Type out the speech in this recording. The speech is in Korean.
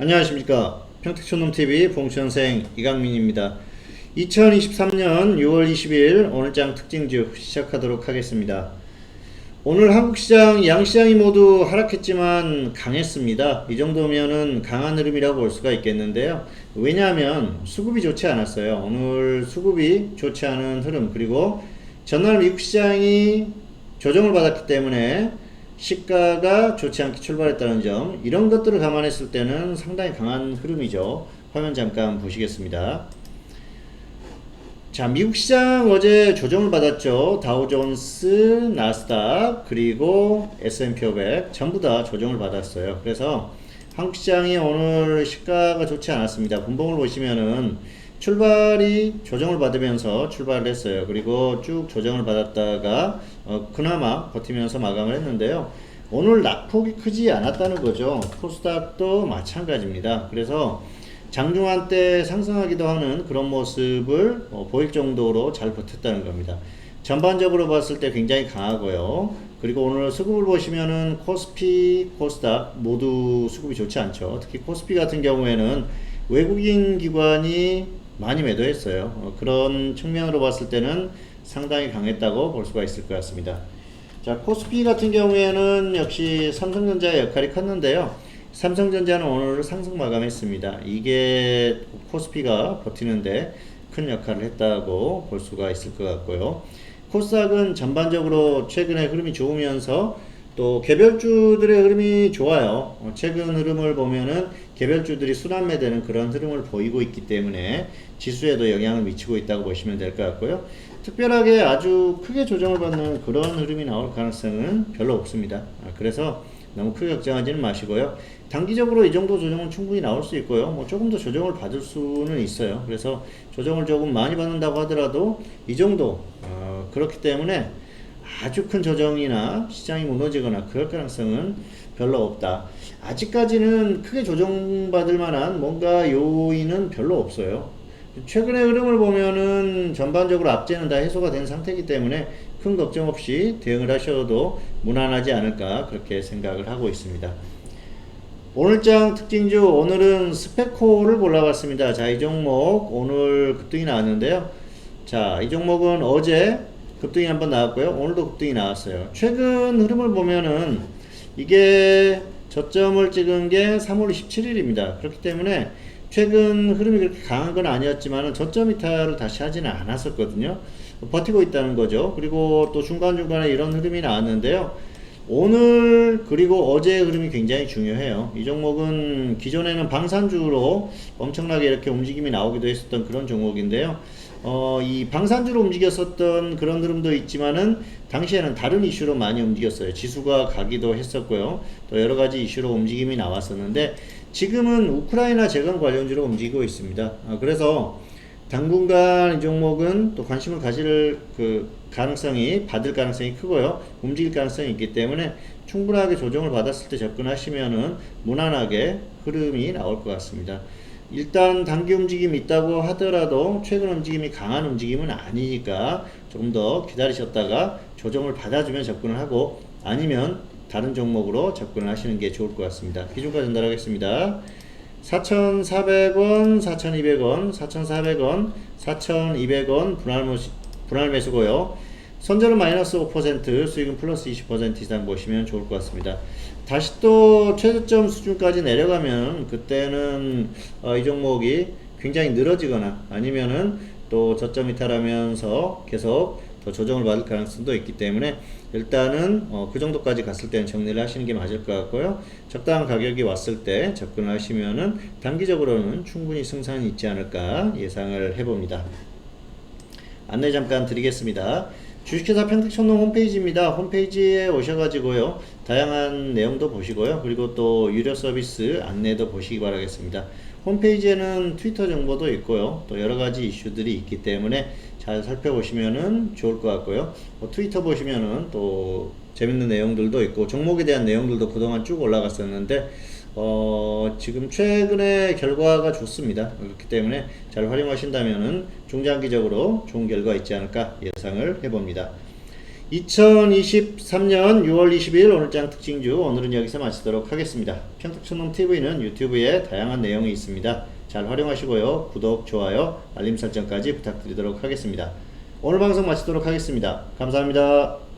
안녕하십니까. 평택촌놈TV 봉천생 이강민입니다. 2023년 6월 20일 오늘장 특징주 시작하도록 하겠습니다. 오늘 한국시장 양시장이 모두 하락했지만 강했습니다. 이 정도면은 강한 흐름이라고 볼 수가 있겠는데요. 왜냐하면 수급이 좋지 않았어요. 오늘 수급이 좋지 않은 흐름. 그리고 전날 미국 시장이 조정을 받았기 때문에 시가가 좋지 않게 출발했다는 점 이런 것들을 감안했을 때는 상당히 강한 흐름이죠. 화면 잠깐 보시겠습니다. 자, 미국 시장 어제 조정을 받았죠. 다우존스, 나스닥, 그리고 S&P 500 전부 다 조정을 받았어요. 그래서 한국 시장이 오늘 시가가 좋지 않았습니다. 분봉을 보시면은 출발이 조정을 받으면서 출발을 했어요. 그리고 쭉 조정을 받았다가 어, 그나마 버티면서 마감을 했는데요. 오늘 낙폭이 크지 않았다는 거죠. 코스닥도 마찬가지입니다. 그래서 장중한 때 상승하기도 하는 그런 모습을 어, 보일 정도로 잘 버텼다는 겁니다. 전반적으로 봤을 때 굉장히 강하고요. 그리고 오늘 수급을 보시면은 코스피, 코스닥 모두 수급이 좋지 않죠. 특히 코스피 같은 경우에는 외국인 기관이 많이 매도했어요. 어, 그런 측면으로 봤을 때는 상당히 강했다고 볼 수가 있을 것 같습니다. 자, 코스피 같은 경우에는 역시 삼성전자의 역할이 컸는데요. 삼성전자는 오늘 상승 마감했습니다. 이게 코스피가 버티는데 큰 역할을 했다고 볼 수가 있을 것 같고요. 코스닥은 전반적으로 최근에 흐름이 좋으면서 또 개별주들의 흐름이 좋아요. 어, 최근 흐름을 보면은 개별주들이 순환매되는 그런 흐름을 보이고 있기 때문에 지수에도 영향을 미치고 있다고 보시면 될 것 같고요. 특별하게 아주 크게 조정을 받는 그런 흐름이 나올 가능성은 별로 없습니다. 아, 그래서 너무 크게 걱정하지는 마시고요. 단기적으로 이 정도 조정은 충분히 나올 수 있고요. 뭐 조금 더 조정을 받을 수는 있어요. 그래서 조정을 조금 많이 받는다고 하더라도 이 정도 어, 그렇기 때문에 아주 큰 조정이나 시장이 무너지거나 그럴 가능성은 별로 없다. 아직까지는 크게 조정받을 만한 뭔가 요인은 별로 없어요. 최근의 흐름을 보면은 전반적으로 악재는 다 해소가 된 상태이기 때문에 큰 걱정 없이 대응을 하셔도 무난하지 않을까 그렇게 생각을 하고 있습니다. 오늘장 특징주 오늘은 스페코를 골라봤습니다. 자, 이 종목 오늘 급등이 나왔는데요. 자, 이 종목은 어제 급등이 한번 나왔고요. 오늘도 급등이 나왔어요. 최근 흐름을 보면은 이게 저점을 찍은 게 3월 17일입니다. 그렇기 때문에 최근 흐름이 그렇게 강한 건 아니었지만 저점 이탈을 다시 하지는 않았었거든요. 버티고 있다는 거죠. 그리고 또 중간중간에 이런 흐름이 나왔는데요. 오늘 그리고 어제 흐름이 굉장히 중요해요. 이 종목은 기존에는 방산주로 엄청나게 이렇게 움직임이 나오기도 했었던 그런 종목인데요. 어, 이 방산주로 움직였었던 그런 흐름도 있지만은 당시에는 다른 이슈로 많이 움직였어요. 지수가 가기도 했었고요. 또 여러 가지 이슈로 움직임이 나왔었는데 지금은 우크라이나 재건 관련주로 움직이고 있습니다. 아, 그래서 당분간 이 종목은 또 관심을 가질 그 가능성이 받을 가능성이 크고요. 움직일 가능성이 있기 때문에 충분하게 조정을 받았을 때 접근하시면은 무난하게 흐름이 나올 것 같습니다. 일단 단기 움직임이 있다고 하더라도 최근 움직임이 강한 움직임은 아니니까 조금 더 기다리셨다가 조정을 받아주면 접근을 하고 아니면 다른 종목으로 접근을 하시는 게 좋을 것 같습니다. 기준가 전달하겠습니다. 4,400원, 4,200원, 4,400원, 4,200원 분할, 분할 매수고요. 선저는 마이너스 5%, 수익은 플러스 20% 이상 보시면 좋을 것 같습니다. 다시 또 최저점 수준까지 내려가면 그때는 어, 이 종목이 굉장히 늘어지거나 아니면은 또 저점 이탈하면서 계속 더 조정을 받을 가능성도 있기 때문에 일단은 어, 그 정도까지 갔을 때는 정리를 하시는 게 맞을 것 같고요. 적당한 가격이 왔을 때 접근을 하시면은 단기적으로는 충분히 승산이 있지 않을까 예상을 해봅니다. 안내 잠깐 드리겠습니다. 주식회사 평택천농 홈페이지입니다. 홈페이지에 오셔가지고요. 다양한 내용도 보시고요. 그리고 또 유료 서비스 안내도 보시기 바라겠습니다. 홈페이지에는 트위터 정보도 있고요. 또 여러 가지 이슈들이 있기 때문에 잘 살펴보시면은 좋을 것 같고요. 뭐 트위터 보시면은 또 재밌는 내용들도 있고 종목에 대한 내용들도 그동안 쭉 올라갔었는데 어, 지금 최근에 결과가 좋습니다. 그렇기 때문에 잘 활용하신다면은 중장기적으로 좋은 결과 있지 않을까 예상을 해봅니다. 2023년 6월 20일 오늘장 특징주 오늘은 여기서 마치도록 하겠습니다. 평택촌놈 TV는 유튜브에 다양한 내용이 있습니다. 잘 활용하시고요. 구독, 좋아요, 알림 설정까지 부탁드리도록 하겠습니다. 오늘 방송 마치도록 하겠습니다. 감사합니다.